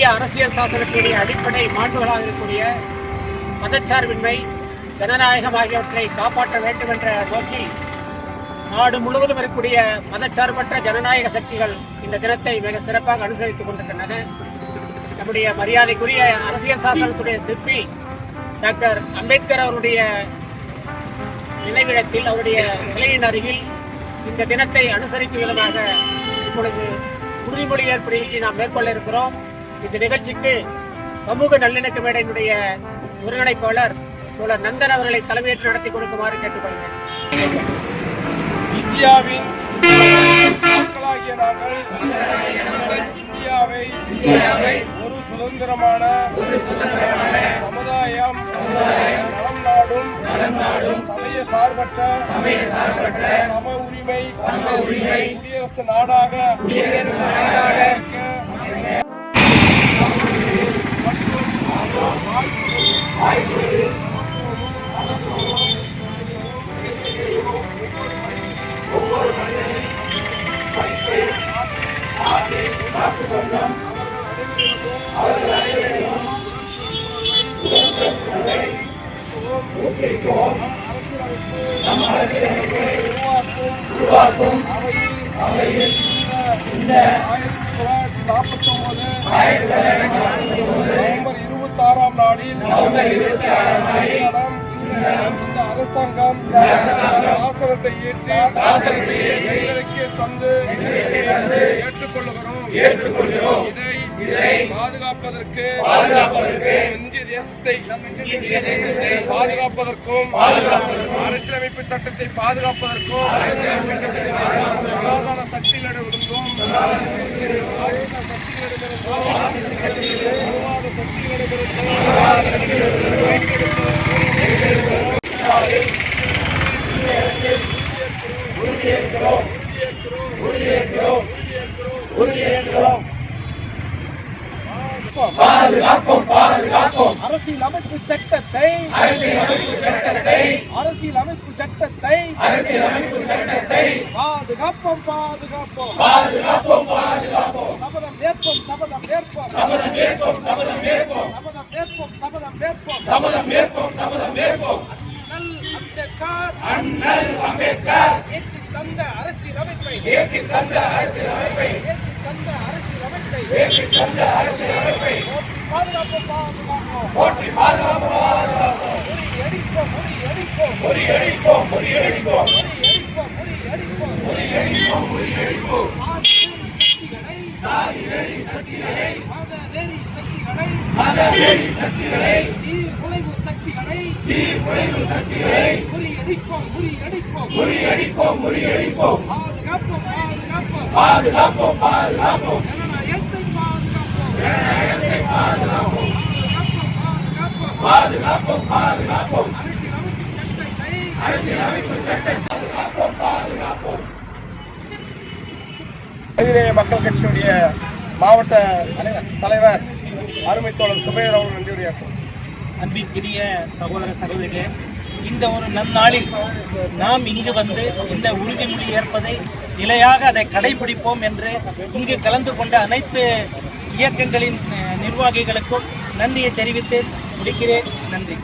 இந்திய அரசியல் சாசனத்தினுடைய அடிப்படை மாண்புகளாக இருக்கக்கூடிய மதச்சார்பின்மை ஜனநாயகம் ஆகியவற்றை காப்பாற்ற வேண்டும் என்ற நோக்கில் நாடு முழுவதும் இருக்கக்கூடிய மதச்சார்பற்ற ஜனநாயக சக்திகள் இந்த தினத்தை மிக சிறப்பாக அனுசரித்துக் கொண்டிருக்கின்றன. நம்முடைய மரியாதைக்குரிய அரசியல் சாசனத்துடைய சிற்பி டாக்டர் அம்பேத்கர் அவருடைய நினைவிடத்தில் அவருடைய சிலையின் அருகில் இந்த தினத்தை அனுசரிக்கும் விதமாக இப்பொழுது உறுதிமொழி ஏற்பு நிகழ்ச்சி நாம் மேற்கொள்ள இருக்கிறோம். இந்த நிகழ்ச்சிக்கு சமூக நல்லிணக்க மேடையினுடைய ஒருங்கிணைப்பாளர் தோழர் நந்தன் அவர்களை தலைமையேற்று நடத்தி கொடுக்குமாறு கேட்டுக்கொள்கிறேன். இந்தியாவின் மக்களாகிய நாங்கள் இந்தியாவை ஒரு சுதந்திரமான சமுதாயம் நலம் நாடும் சமய சார்பற்ற சம உரிமை குடியரசு நாடாக உருவாக்கும் அவையில் இந்த ஆயிரத்தி தொள்ளாயிரத்தி நாற்பத்தி ஒன்பது ஆயிரத்தி தொள்ளாயிரத்தி நாற்பத்தி ஒன்பது இந்த அரசாங்கம் சாசனத்தை இயற்றி எங்களுக்கே தந்து ஏற்றுக்கொள்ளுகிறோம். இதை பாதுகாப்பதற்கு இந்திய தேசத்தை பாதுகாப்பதற்கும் அரசியலமைப்பு சட்டத்தை பாதுகாப்பதற்கும் சனாதன சக்திகளிடமிருந்தும் சனாதன சக்திகளிடமிருந்தும் அரசியல் அமைப்பு சட்டத்தை அரசியல் அமைப்பு சட்டத்தை பாதுகாப்போம் பாதுகாப்போம். சபதம் ஏற்போம். சபதம் ஏற்போம் சபதம் ஏற்போம். சபதம் ஏற்போம் சபதம் ஏற்போம். சபதம் ஏற்போம் சபதம் ஏற்போம். அண்ணல் அம்பேத்கர். அண்ணல் அம்பேத்கர் ஏற்றி தந்த அரசியல் அமைப்பை ஏற்றி தந்த அரசியல் ஏற்றி தந்த அரசியல் போற்றி பாதுகாப்போம் முறியடிப்போம் முறியடிப்போம் முறியடிப்போம் முறியடிப்போம் சாதி வெறி சக்திகளை மத வெறி சக்திகளை மத வெறி சக்திகளை சீர்குலைவு சக்திகளை சீர்குலைவு சக்திகளை முறியடிப்போம் முறியடிப்போம் முறியடிப்போம் முறியடிப்போம். பாதுகாப்போம் பாதுகாப்போம் பாதுகாப்போம் பாதுகாப்போம் ஜனநாயகத்தை பாதுகாப்போம் பாதுகாப்போம் பாதுகாப்போம் பாதுகாப்போம் அரசியலமைப்பு மக்கள் கட்சியுடைய மாவட்ட தலைவர் அருமைத்தோழர் சுபேர் அவர்கள் நன்றி உரையாற்றும் அன்பிற்கினிய சகோதர சகோதரிகளே இந்த ஒரு நன்னாளில் நாம் இங்கு வந்து இந்த உறுதிமொழி ஏற்பதை நிலையாக அதை கடைபிடிப்போம் என்று இங்கு கலந்து கொண்ட அனைத்து இயக்கங்களின் நிர்வாகிகளுக்கும் நன்றியை தெரிவித்து முடிக்கிறேன். நன்றி.